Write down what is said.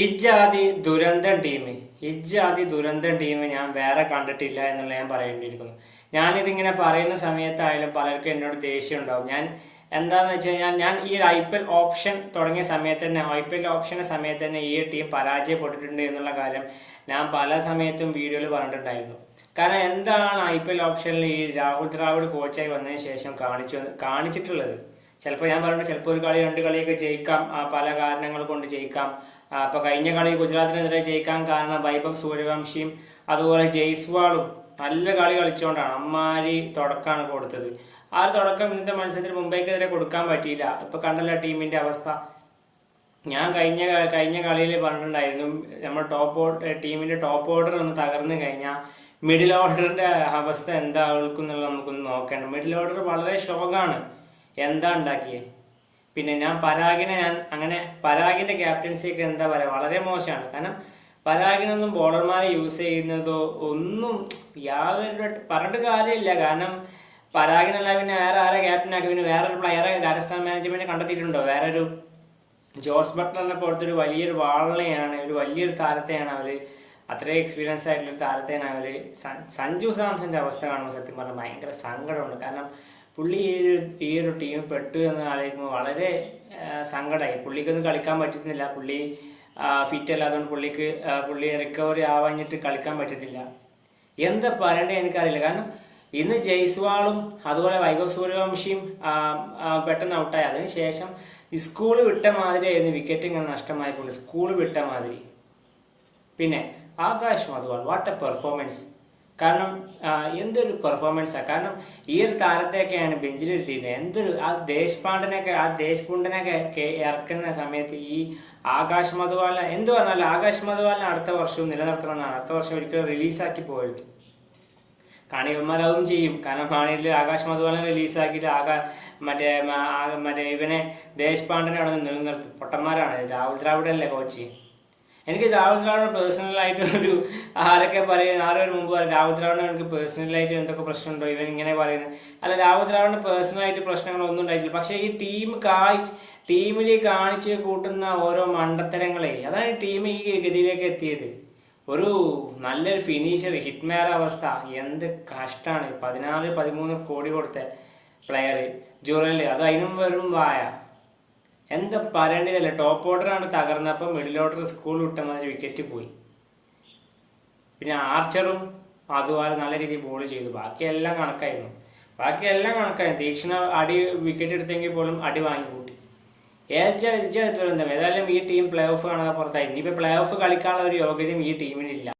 ഇജാതി ദുരന്തം ടീം ഇജാതി ദുരന്തം ടീം ഞാൻ വേറെ കണ്ടിട്ടില്ല എന്നുള്ള ഞാൻ പറയേണ്ടിയിരിക്കുന്നു. ഞാനിതിങ്ങനെ പറയുന്ന സമയത്തായാലും പലർക്കും എന്നോട് ദേഷ്യം ഉണ്ടാവും. ഞാൻ എന്താന്ന് വെച്ച് കഴിഞ്ഞാൽ ഞാൻ ഈ ഐ പി എൽ ഓപ്ഷൻ തുടങ്ങിയ സമയത്ത് തന്നെ ഐ പി എൽ ഓപ്ഷന്റെ സമയത്ത് തന്നെ ഈ ടീം പരാജയപ്പെട്ടിട്ടുണ്ട് എന്നുള്ള കാര്യം ഞാൻ പല സമയത്തും വീഡിയോയിൽ പറഞ്ഞിട്ടുണ്ടായിരുന്നു. കാരണം എന്താണ് ഐ പി എൽ ഓപ്ഷനിൽ ഈ രാഹുൽ ദ്രാവിഡ് കോച്ചായി വന്നതിന് ശേഷം കാണിച്ചു കാണിച്ചിട്ടുള്ളത്? ചിലപ്പോൾ ഞാൻ പറഞ്ഞു ചിലപ്പോൾ ഒരു കളി രണ്ട് കളിയൊക്കെ ജയിക്കാം. പല കാരണങ്ങൾ കൊണ്ട് ജയിക്കാം. അപ്പോൾ അപ്പൊ കഴിഞ്ഞ കളി ഗുജറാത്തിനെതിരെ ജയിക്കാൻ കാരണം വൈഭവ് സൂര്യവംശിയും അതുപോലെ ജയ്സ്വാളും നല്ല കളി കളിച്ചുകൊണ്ടാണ് അമ്മാരി തുടക്കമാണ് കൊടുത്തത്. ആ ഒരു തുടക്കം ഇന്നത്തെ മത്സരത്തിൽ മുംബൈക്കെതിരെ കൊടുക്കാൻ പറ്റിയില്ല. ഇപ്പൊ കണ്ടല്ല ടീമിന്റെ അവസ്ഥ. ഞാൻ കഴിഞ്ഞ കഴിഞ്ഞ കളിയിൽ പറഞ്ഞിട്ടുണ്ടായിരുന്നു നമ്മൾ ടോപ്പ് ടീമിന്റെ ടോപ്പ് ഓർഡർ ഒന്ന് തകർന്നു കഴിഞ്ഞാൽ മിഡിൽ ഓർഡറിന്റെ അവസ്ഥ എന്തായിരിക്കും എന്നുള്ളത് നമുക്കൊന്ന് നോക്കേണ്ട. മിഡിൽ ഓർഡർ വളരെ ഷോക്കാണ് എന്താ ഉണ്ടാക്കിയത് പിന്നെ ഞാൻ പരാഗിനെ ഞാൻ അങ്ങനെ പരാഗിന്റെ ക്യാപ്റ്റൻസി ഒക്കെ എന്താ പറയാ വളരെ മോശമാണ്. കാരണം പരാഗിനൊന്നും ബോളർമാരെ യൂസ് ചെയ്യുന്നതോ ഒന്നും യാതൊരു പറഞ്ഞിട്ട് കാര്യമില്ല. കാരണം പരാഗിനല്ല പിന്നെ വേറെ ആരെ ക്യാപ്റ്റനാക്കി പിന്നെ വേറൊരു പ്ലെയറെ രാജസ്ഥാൻ മാനേജ്മെന്റ് കണ്ടെത്തിയിട്ടുണ്ടോ? വേറെ ഒരു ജോസ് ബട്ട്ലറിനെ പോലത്തെ ഒരു വലിയൊരു വാളിനെയാണ് ഒരു വലിയൊരു താരത്തെയാണ് അവർ അത്രയും എക്സ്പീരിയൻസ് ആയിട്ടുള്ള താരത്തെയാണ് അവർ സഞ്ജു സാംസന്റെ അവസ്ഥ കാണുമ്പോൾ സത്യം പറഞ്ഞാൽ ഭയങ്കര സങ്കടമുണ്ട്. കാരണം പുള്ളി ഈ ഒരു ഈ ഒരു ടീമിൽ പെട്ടു എന്ന് ആലോചിക്കുമ്പോൾ വളരെ സങ്കടമായി പുള്ളിക്കൊന്നും കളിക്കാൻ പറ്റുന്നില്ല പുള്ളി ഫിറ്റ് അല്ലാത്തതുകൊണ്ട് പുള്ളിക്ക് പുള്ളി റിക്കവറി ആവാഞ്ഞിട്ട് കളിക്കാൻ പറ്റത്തില്ല. എന്താ പറയണ്ടേ എനിക്കറിയില്ല. കാരണം ഇന്ന് ജയ്സ്വാളും അതുപോലെ വൈഭവ് സൂര്യവംശിയും പെട്ടെന്ന് ഔട്ടായി അതിനുശേഷം സ്കൂൾ വിട്ട മാതിരിയായിരുന്നു വിക്കറ്റ് ഇങ്ങനെ നഷ്ടമായപ്പോൾ. സ്കൂൾ വിട്ട മാതിരി. പിന്നെ Akash Madhwal what a performance കാരണം എന്തൊരു പെർഫോമൻസാണ് കാരണം ഈ ഒരു താരത്തെയൊക്കെയാണ് ബെഞ്ചിലിരുത്തിയിരുന്നത് എന്തൊരു ആ ദേശ്പാണ്ഡനൊക്കെ ആ ദേശ്പുണ്ടനൊക്കെ ഇറക്കുന്ന സമയത്ത് ഈ ആകാശ് മധുവാളിനെ എന്ത് പറഞ്ഞാലും ആകാശ് മധുവാളിനെ അടുത്ത വർഷവും നിലനിർത്തണമെന്നാണ്. അടുത്ത വർഷം ഒരിക്കലും റിലീസാക്കി പോയത് കാണികന്മാരാവും ചെയ്യും. കാരണം കാണിയിൽ ആകാശ് മധുവാലിനെ റിലീസാക്കിയിട്ട് ആകാ മറ്റേ മറ്റേ ഇവനെ ദേശ്പാണ്ഡനെ അവിടെ നിലനിർത്തും. പൊട്ടന്മാരാണ്. രാഹുൽ ദ്രാവിഡല്ലേ കോച്ച് എനിക്ക് രാഹുൽ ദ്രാവിഡ് പേഴ്സണലായിട്ട് ഒരു ആരൊക്കെ പറയുന്നത് ആരോ ഒരു മുമ്പ് രാഹുൽ ദ്രാവിഡ് എനിക്ക് പേഴ്സണലായിട്ട് എന്തൊക്കെ പ്രശ്നമുണ്ടോ? ഇവൻ ഇങ്ങനെ പറയുന്നത്. അല്ല രാഹുൽ ദ്രാവിഡിന് പേഴ്സണലായിട്ട് പ്രശ്നങ്ങളൊന്നും ഉണ്ടായിട്ടില്ല. പക്ഷേ ഈ ടീം കാഴ്ച ടീമിൽ കാണിച്ച് കൂട്ടുന്ന ഓരോ മണ്ടത്തരങ്ങളെ അതാണ് ടീം ഈ ഗതിയിലേക്ക് എത്തിയത്. ഒരു നല്ലൊരു ഫിനിഷർ ഹിറ്റ്മാർ അവസ്ഥ. എന്ത് കഷ്ടമാണ് പതിനാല് പതിമൂന്ന് കോടി കൊടുത്ത പ്ലെയർ ജുറൽ അത് അതിനും വെറും വായ. എന്താ പറയേണ്ടതല്ല ടോപ്പ് ഓർഡറാണ് തകർന്നപ്പോൾ മിഡിൽ ഓർഡർ സ്കൂൾ വിട്ട മാതിരി വിക്കറ്റ് പോയി. പിന്നെ ആർച്ചറും അതുപോലെ നല്ല രീതിയിൽ ബോൾ ചെയ്തു. ബാക്കിയെല്ലാം കണക്കായിരുന്നു. ബാക്കിയെല്ലാം കണക്കായിരുന്നു. തീക്ഷണ അടി വിക്കറ്റ് എടുത്തെങ്കിൽ പോലും അടി വാങ്ങി കൂട്ടി. ഏജ ദുരന്തം ഏതായാലും ഈ ടീം പ്ലേ ഓഫ് കാണാതെ പുറത്തായി. ഇനിയിപ്പോൾ പ്ലേ ഓഫ് കളിക്കാനുള്ള ഒരു യോഗ്യതയും ഈ ടീമിനില്ല